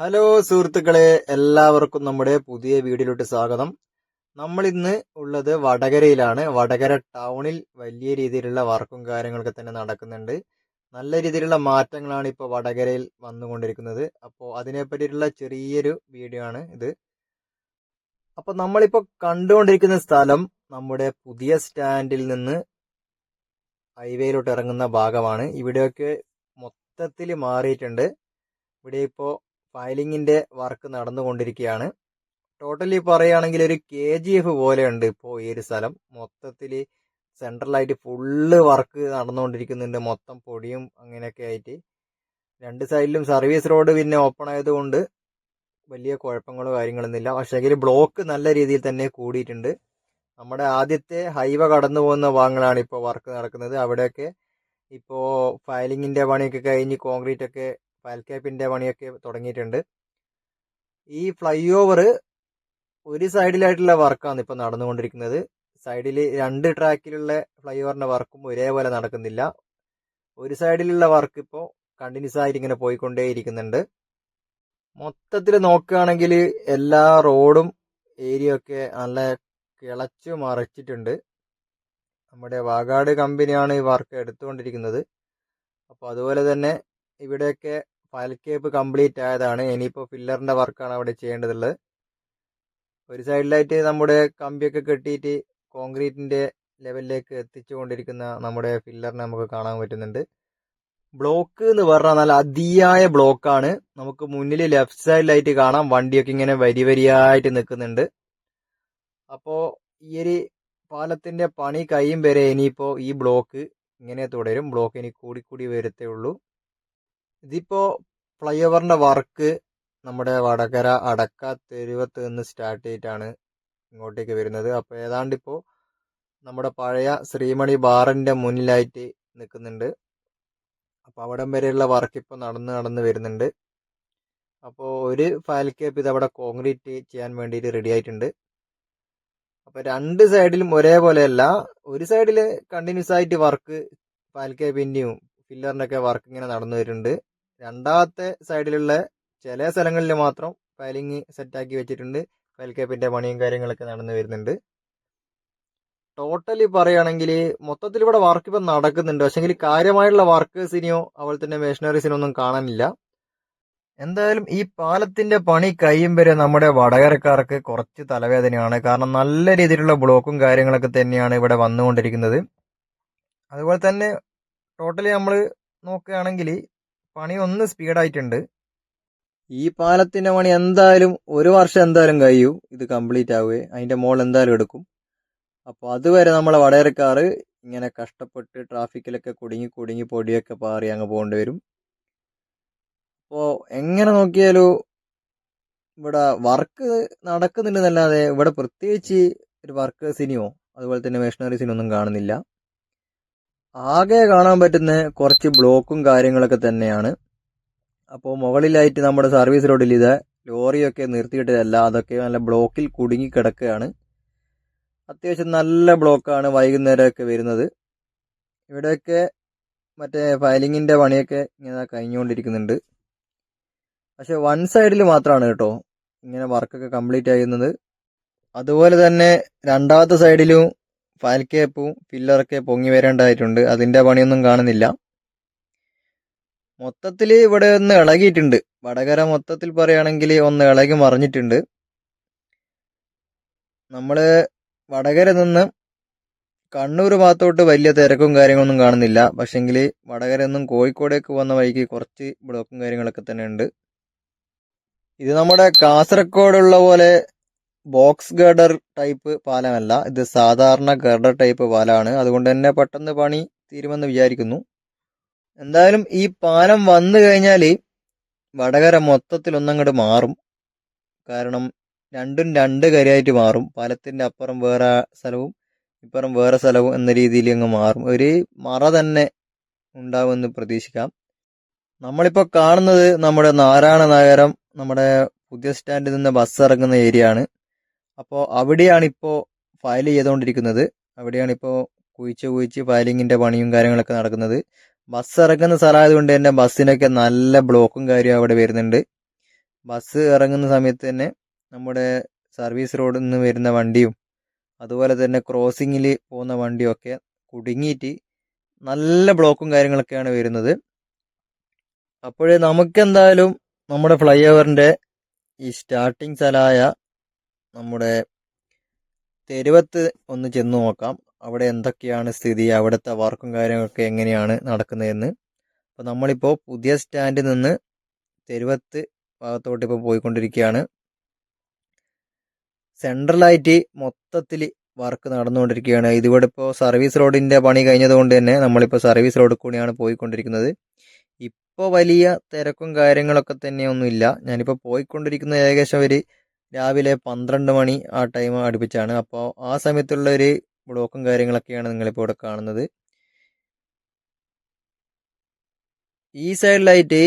Hello സുഹൃത്തുക്കളെ എല്ലാവർക്കും നമ്മുടെ പുതിയ വീഡിയോയിലോട്ട് സ്വാഗതം. നമ്മൾ ഇന്ന് ഉള്ളത് വടകരയിലാണ്. വടകര ടൗണിൽ വലിയ രീതിയിലുള്ള വർക്കും കാര്യങ്ങളൊക്കെ തന്നെ നടക്കുന്നുണ്ട്. നല്ല രീതിയിലുള്ള മാറ്റങ്ങളാണ് ഇപ്പോൾ വടകരയിൽ വന്നുകൊണ്ടിരിക്കുന്നത്. അപ്പോൾ അതിനെ പറ്റിയിട്ടുള്ള ചെറിയൊരു വീഡിയോ ആണ് ഇത്. അപ്പോൾ നമ്മളിപ്പോൾ കണ്ടുകൊണ്ടിരിക്കുന്ന സ്ഥലം നമ്മുടെ പുതിയ സ്റ്റാൻഡിൽ നിന്ന് ഹൈവേയിലോട്ട് ഇറങ്ങുന്ന ഭാഗമാണ്. ഇവിടെയൊക്കെ മൊത്തത്തിൽ മാറിയിട്ടുണ്ട്. ഇവിടെ ഇപ്പോൾ ഫയലിങ്ങിന്റെ വർക്ക് നടന്നുകൊണ്ടിരിക്കുകയാണ്. ടോട്ടലി പറയുകയാണെങ്കിൽ ഒരു കെ ജി എഫ് പോലെയുണ്ട് ഇപ്പോൾ ഈ ഒരു സ്ഥലം. മൊത്തത്തിൽ സെൻട്രലായിട്ട് ഫുള്ള് വർക്ക് നടന്നുകൊണ്ടിരിക്കുന്നുണ്ട്. മൊത്തം പൊടിയും അങ്ങനെയൊക്കെ ആയിട്ട്. രണ്ട് സൈഡിലും സർവീസ് റോഡ് പിന്നെ ഓപ്പൺ ആയതുകൊണ്ട് വലിയ കുഴപ്പങ്ങളോ കാര്യങ്ങളൊന്നുമില്ല പക്ഷേങ്കിൽ ബ്ലോക്ക് നല്ല രീതിയിൽ തന്നെ കൂടിയിട്ടുണ്ട്. നമ്മുടെ ആദ്യത്തെ ഹൈവ കടന്നു പോകുന്ന ഭാഗങ്ങളാണ് ഇപ്പോൾ വർക്ക് നടക്കുന്നത്. അവിടെയൊക്കെ ഇപ്പോൾ ഫയലിങ്ങിന്റെ പണിയൊക്കെ കഴിഞ്ഞ് കോൺക്രീറ്റ് ഒക്കെ ഫയൽ പണിയൊക്കെ തുടങ്ങിയിട്ടുണ്ട്. ഈ ഫ്ലൈ ഓവർ ഒരു സൈഡിലായിട്ടുള്ള വർക്കാണ് ഇപ്പോൾ നടന്നുകൊണ്ടിരിക്കുന്നത്. സൈഡിൽ രണ്ട് ട്രാക്കിലുള്ള ഫ്ലൈ ഓവറിന്റെ വർക്കും ഒരേപോലെ നടക്കുന്നില്ല. ഒരു സൈഡിലുള്ള വർക്ക് ഇപ്പോൾ കണ്ടിന്യൂസ് ആയിട്ട് ഇങ്ങനെ പോയിക്കൊണ്ടേയിരിക്കുന്നുണ്ട് മൊത്തത്തിൽ നോക്കുകയാണെങ്കിൽ എല്ലാ റോഡും ഏരിയ ഒക്കെ നല്ല കിളച്ചു മറിച്ചിട്ടുണ്ട്. നമ്മുടെ വാഗാട് കമ്പനിയാണ് ഈ വർക്ക് എടുത്തുകൊണ്ടിരിക്കുന്നത്. അപ്പോൾ അതുപോലെ തന്നെ ഇവിടെയൊക്കെ ഫയൽ കേപ്പ് കംപ്ലീറ്റ് ആയതാണ്. ഇനിയിപ്പോൾ ഫില്ലറിന്റെ വർക്കാണ് അവിടെ ചെയ്യേണ്ടതുള്ളത്. ഒരു സൈഡിലായിട്ട് നമ്മുടെ കമ്പിയൊക്കെ കെട്ടിയിട്ട് കോൺക്രീറ്റിന്റെ ലെവലിലേക്ക് എത്തിച്ചുകൊണ്ടിരിക്കുന്ന നമ്മുടെ ഫില്ലറിനെ നമുക്ക് കാണാൻ പറ്റുന്നുണ്ട്. ബ്ലോക്ക് എന്ന് പറഞ്ഞാൽ നല്ല അതിയായ ബ്ലോക്കാണ് നമുക്ക് മുന്നിൽ ലെഫ്റ്റ് സൈഡിലായിട്ട് കാണാം. വണ്ടിയൊക്കെ ഇങ്ങനെ വരി വരിയായിട്ട് നിൽക്കുന്നുണ്ട്. അപ്പോൾ ഈ ഒരു പാലത്തിന്റെ പണി കഴിയും വരെ ഇനിയിപ്പോൾ ഈ ബ്ലോക്ക് ഇങ്ങനെ തുടരും. ബ്ലോക്ക് ഇനി കൂടി കൂടി വരത്തേ ഉള്ളൂ. ഇതിപ്പോ ഫ്ലൈ ഓവറിന്റെ വർക്ക് നമ്മുടെ വടകര അടക്ക തെരുവത്ത് നിന്ന് സ്റ്റാർട്ട് ചെയ്തിട്ടാണ് ഇങ്ങോട്ടേക്ക് വരുന്നത്. അപ്പോൾ ഏതാണ്ട് ഇപ്പോ നമ്മുടെ പഴയ ശ്രീമണി ബാറിന്റെ മുന്നിലായിട്ട് നിൽക്കുന്നുണ്ട്. അപ്പോൾ അവിടം വരെയുള്ള വർക്ക് ഇപ്പോൾ നടന്ന് നടന്ന് വരുന്നുണ്ട്. അപ്പോൾ ഒരു ഫയൽ കേപ്പ് ഇത് അവിടെ കോൺക്രീറ്റ് ചെയ്യാൻ വേണ്ടിയിട്ട് റെഡി ആയിട്ടുണ്ട്. അപ്പോൾ രണ്ട് സൈഡിലും ഒരേപോലെയല്ല ഒരു സൈഡിൽ കണ്ടിന്യൂസ് ആയിട്ട് വർക്ക് ഫയൽ കേപ്പിന്റെയും ഫില്ലറിന്റെ ഒക്കെ വർക്ക് ഇങ്ങനെ നടന്നു വരുന്നുണ്ട്. രണ്ടാമത്തെ സൈഡിലുള്ള ചില സ്ഥലങ്ങളിൽ മാത്രം ഫയലിംഗ് സെറ്റാക്കി വെച്ചിട്ടുണ്ട്. ഫയൽ കേപ്പിന്റെ പണിയും കാര്യങ്ങളൊക്കെ നടന്നു വരുന്നുണ്ട്. ടോട്ടലി പറയുകയാണെങ്കിൽ മൊത്തത്തിൽ ഇവിടെ വർക്ക് ഇപ്പം നടക്കുന്നുണ്ട്. പക്ഷെങ്കിൽ കാര്യമായിട്ടുള്ള വർക്കേഴ്സിനെയോ അതുപോലെ തന്നെ മെഷീനറീസിനോ ഒന്നും കാണാനില്ല. എന്തായാലും ഈ പാലത്തിന്റെ പണി കഴിയും വരെ നമ്മുടെ വടകരക്കാർക്ക് കുറച്ച് തലവേദനയാണ്. കാരണം നല്ല രീതിയിലുള്ള ബ്ലോക്കും കാര്യങ്ങളൊക്കെ തന്നെയാണ് ഇവിടെ വന്നുകൊണ്ടിരിക്കുന്നത്. അതുപോലെ തന്നെ ടോട്ടലി നമ്മൾ നോക്കുകയാണെങ്കിൽ പണി ഒന്ന് സ്പീഡായിട്ടുണ്ട്. ഈ പാലത്തിന്റെ പണി എന്തായാലും ഒരു വർഷം എന്തായാലും കഴിയൂ. ഇത് കംപ്ലീറ്റ് ആവുകയെ അതിന്റെ മോൾ എന്തായാലും എടുക്കും. അപ്പോൾ അതുവരെ നമ്മളെ വടയറക്കാർ ഇങ്ങനെ കഷ്ടപ്പെട്ട് ട്രാഫിക്കിലൊക്കെ കുടുങ്ങി കുടുങ്ങി പൊടിയൊക്കെ പാറി അങ്ങ് പോകേണ്ടി വരും. അപ്പോൾ എങ്ങനെ നോക്കിയാലും ഇവിടെ വർക്ക് നടക്കുന്നുണ്ടെന്നല്ലാതെ ഇവിടെ പ്രത്യേകിച്ച് ഒരു വർക്കേഴ്സിനെയോ അതുപോലെ തന്നെ മെഷീനറീസിനോ ഒന്നും കാണുന്നില്ല. ആകെ കാണാൻ പറ്റുന്ന കുറച്ച് ബ്ലോക്കും കാര്യങ്ങളൊക്കെ തന്നെയാണ്. അപ്പോൾ മുകളിലായിട്ട് നമ്മുടെ സർവീസ് റോഡിൽ ഇത് ലോറിയൊക്കെ നിർത്തിയിട്ടതല്ല അതൊക്കെ നല്ല ബ്ലോക്കിൽ കുടുങ്ങി കിടക്കുകയാണ്. അത്യാവശ്യം നല്ല ബ്ലോക്കാണ് വൈകുന്നേരമൊക്കെ വരുന്നത്. ഇവിടെയൊക്കെ മറ്റേ ഫയലിങ്ങിന്റെ പണിയൊക്കെ ഇങ്ങനെ കഴിഞ്ഞുകൊണ്ടിരിക്കുന്നുണ്ട്. പക്ഷെ വൺ സൈഡിൽ മാത്രമാണ് കേട്ടോ ഇങ്ങനെ വർക്കൊക്കെ കംപ്ലീറ്റ് ആകുന്നത്. അതുപോലെ തന്നെ രണ്ടാമത്തെ സൈഡിലും ഫയൽ കേപ്പും ഫില്ലറൊക്കെ പൊങ്ങി വരേണ്ടതായിട്ടുണ്ട്. അതിന്റെ പണിയൊന്നും കാണുന്നില്ല. മൊത്തത്തിൽ ഇവിടെ ഒന്ന് ഇളകിയിട്ടുണ്ട്. വടകര മൊത്തത്തിൽ പറയുകയാണെങ്കിൽ ഒന്ന് ഇളകി മറിഞ്ഞിട്ടുണ്ട്. നമ്മൾ വടകര നിന്ന് കണ്ണൂർ ഭാഗത്തോട്ട് വലിയ തിരക്കും കാര്യങ്ങളൊന്നും കാണുന്നില്ല. പക്ഷെങ്കിൽ വടകര നിന്നും കോഴിക്കോടേക്ക് വന്ന വഴിക്ക് കുറച്ച് ബ്ലോക്കും കാര്യങ്ങളൊക്കെ തന്നെ ഉണ്ട് ഇത് നമ്മുടെ കാസർഗോഡുള്ള പോലെ ബോക്സ് ഗർഡർ ടൈപ്പ് പാലമല്ല. ഇത് സാധാരണ ഗർഡർ ടൈപ്പ് പാലമാണ് അതുകൊണ്ട് തന്നെ പെട്ടെന്ന് പണി തീരുമെന്ന് വിചാരിക്കുന്നു. എന്തായാലും ഈ പാലം വന്നു കഴിഞ്ഞാൽ വടകര മൊത്തത്തിൽ ഒന്നങ്ങോട്ട് മാറും. കാരണം രണ്ടും രണ്ട് കരയായിട്ട് മാറും. പാലത്തിന്റെ അപ്പുറം വേറെ സ്ഥലവും ഇപ്പുറം വേറെ സ്ഥലവും എന്ന രീതിയിൽ അങ്ങ് മാറും. ഒരു മറ തന്നെ ഉണ്ടാവുമെന്ന് പ്രതീക്ഷിക്കാം. നമ്മളിപ്പോൾ കാണുന്നത് നമ്മുടെ നാരായണ നഗരം നമ്മുടെ പുതിയ സ്റ്റാൻഡിൽ നിന്ന് ബസ് ഇറങ്ങുന്ന ഏരിയ ആണ് അപ്പോൾ അവിടെയാണ് ഇപ്പോൾ ഫയൽ ചെയ്തുകൊണ്ടിരിക്കുന്നത് അവിടെയാണ് ഇപ്പോൾ കുഴിച്ച് കുഴിച്ച് ഫയലിങ്ങിന്റെ പണിയും കാര്യങ്ങളൊക്കെ നടക്കുന്നത്. ബസ് ഇറങ്ങുന്ന സ്ഥലമായതുകൊണ്ട് തന്നെ ബസ്സിനൊക്കെ നല്ല ബ്ലോക്കും കാര്യവും അവിടെ വരുന്നുണ്ട്. ബസ് ഇറങ്ങുന്ന സമയത്ത് തന്നെ നമ്മുടെ സർവീസ് റോഡിൽ നിന്ന് വരുന്ന വണ്ടിയും അതുപോലെ തന്നെ ക്രോസിങ്ങിൽ പോകുന്ന വണ്ടിയും ഒക്കെ കുടുങ്ങിയിട്ട് നല്ല ബ്ലോക്കും കാര്യങ്ങളൊക്കെയാണ് വരുന്നത്. അപ്പോഴേ നമുക്കെന്തായാലും നമ്മുടെ ഫ്ലൈ ഓവറിന്റെ ഈ സ്റ്റാർട്ടിങ് സ്ഥലമായ നമ്മുടെ തെരുവത്ത് ഒന്ന് ചെന്ന് നോക്കാം. അവിടെ എന്തൊക്കെയാണ് സ്ഥിതി? അവിടുത്തെ വർക്കും കാര്യങ്ങളൊക്കെ എങ്ങനെയാണ് നടക്കുന്നതെന്ന്. അപ്പോൾ നമ്മളിപ്പോൾ പുതിയ സ്റ്റാൻഡിൽ നിന്ന് തെരുവത്ത് ഭാഗത്തോട്ട് ഇപ്പോൾ പോയിക്കൊണ്ടിരിക്കുകയാണ്. സെൻട്രലായിട്ട് മൊത്തത്തിൽ വർക്ക് നടന്നുകൊണ്ടിരിക്കുകയാണ്. ഇതിവിടെ ഇപ്പോൾ സർവീസ് റോഡിന്റെ പണി കഴിഞ്ഞതുകൊണ്ട് തന്നെ നമ്മളിപ്പോൾ സർവീസ് റോഡിൽ കൂടിയാണ് പോയിക്കൊണ്ടിരിക്കുന്നത്. ഇപ്പോൾ വലിയ തിരക്കും കാര്യങ്ങളൊക്കെ തന്നെയൊന്നുമില്ല. ഞാനിപ്പോൾ പോയിക്കൊണ്ടിരിക്കുന്ന ഏകദേശം ഒരു രാവിലെ പന്ത്രണ്ട് മണി ആ ടൈം അടുപ്പിച്ചാണ്. അപ്പോൾ ആ സമയത്തുള്ള ഒരു ബ്ലോക്കും കാര്യങ്ങളൊക്കെയാണ് നിങ്ങളിപ്പോൾ ഇവിടെ കാണുന്നത്. ഈ സൈഡിലായിട്ട്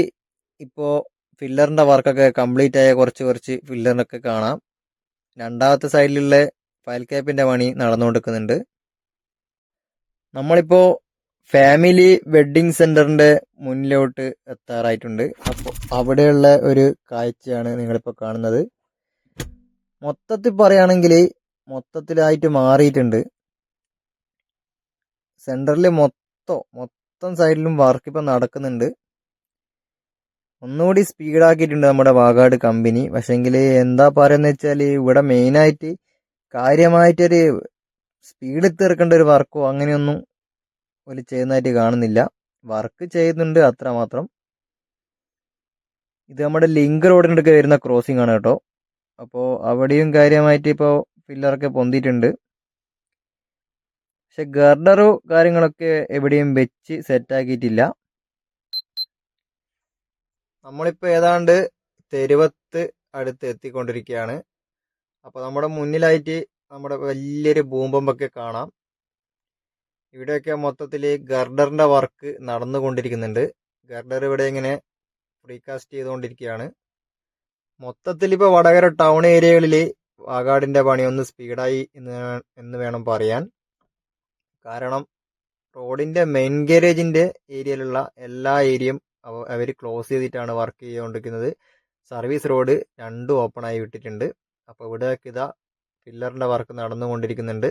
ഇപ്പോൾ ഫില്ലറിന്റെ വർക്കൊക്കെ കംപ്ലീറ്റ് ആയ കുറച്ച് കുറച്ച് ഫില്ലറിനൊക്കെ കാണാം. രണ്ടാമത്തെ സൈഡിലുള്ള ഫയൽ ക്യാപ്പിന്റെ പണി നടന്നുകൊണ്ടിരിക്കുന്നുണ്ട്. നമ്മളിപ്പോൾ ഫാമിലി വെഡ്ഡിങ് സെന്ററിന്റെ മുന്നിലോട്ട് എത്താറായിട്ടുണ്ട്. അപ്പോൾ അവിടെയുള്ള ഒരു കാഴ്ചയാണ് നിങ്ങളിപ്പോൾ കാണുന്നത്. മൊത്തത്തിൽ പറയുകയാണെങ്കിൽ മൊത്തത്തിലായിട്ട് മാറിയിട്ടുണ്ട്. സെന്ററിൽ മൊത്തം മൊത്തം സൈഡിലും വർക്ക് ഇപ്പം നടക്കുന്നുണ്ട്. ഒന്നുകൂടി സ്പീഡാക്കിയിട്ടുണ്ട് നമ്മുടെ വാഗാട് കമ്പനി. പക്ഷേങ്കിൽ എന്താ പറയുന്നത് വെച്ചാൽ ഇവിടെ മെയിനായിട്ട് കാര്യമായിട്ടൊരു സ്പീഡ് തീർക്കേണ്ട ഒരു വർക്കോ അങ്ങനെയൊന്നും ഒരു ചെയ്യുന്നതായിട്ട് കാണുന്നില്ല. വർക്ക് ചെയ്യുന്നുണ്ട് അത്രമാത്രം. ഇത് നമ്മുടെ ലിങ്ക് റോഡിനടുക്ക് വരുന്ന ക്രോസിംഗ് ആണ് കേട്ടോ. അപ്പോൾ അവിടെയും കാര്യമായിട്ട് ഇപ്പോൾ പില്ലറൊക്കെ പൊന്തിയിട്ടുണ്ട്. പക്ഷെ ഗർഡറോ കാര്യങ്ങളൊക്കെ എവിടെയും വെച്ച് സെറ്റാക്കിയിട്ടില്ല നമ്മളിപ്പോൾ ഏതാണ്ട് തെരുവത്ത് അടുത്ത് എത്തിക്കൊണ്ടിരിക്കുകയാണ്. അപ്പോൾ നമ്മുടെ മുന്നിലായിട്ട് നമ്മുടെ വലിയൊരു ഭൂമ്പമ്പൊക്കെ കാണാം. ഇവിടെയൊക്കെ മൊത്തത്തിൽ ഗർഡറിന്റെ വർക്ക് നടന്നുകൊണ്ടിരിക്കുന്നുണ്ട്. ഗർഡർ ഇവിടെ ഇങ്ങനെ പ്രീകാസ്റ്റ് ചെയ്തുകൊണ്ടിരിക്കുകയാണ്. മൊത്തത്തിൽ ഇപ്പോൾ വടകര ടൗൺ ഏരിയകളിൽ വാഗാടിന്റെ പണി ഒന്ന് സ്പീഡായി എന്ന് എന്ന് വേണം പറയാൻ. കാരണം റോഡിന്റെ മെയിൻ ഗാരേജിന്റെ ഏരിയയിലുള്ള എല്ലാ ഏരിയയും അവർ ക്ലോസ് ചെയ്തിട്ടാണ് വർക്ക് ചെയ്തുകൊണ്ടിരിക്കുന്നത് സർവീസ് റോഡ് രണ്ടും ഓപ്പൺ ആയി വിട്ടിട്ടുണ്ട്. അപ്പോൾ ഇവിടേക്ക് ഇതാ പില്ലറിന്റെ വർക്ക് നടന്നുകൊണ്ടിരിക്കുന്നുണ്ട്.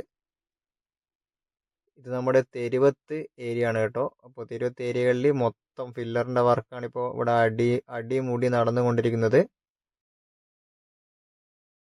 ഇത് നമ്മുടെ തെരുവത്ത് ഏരിയ ആണ് കേട്ടോ. അപ്പോൾ തെരുവത്ത് ഏരിയകളിൽ മൊത്തം ഫില്ലറിന്റെ വർക്കാണ് ഇപ്പോൾ ഇവിടെ അടി അടി മുടി നടന്നുകൊണ്ടിരിക്കുന്നത്.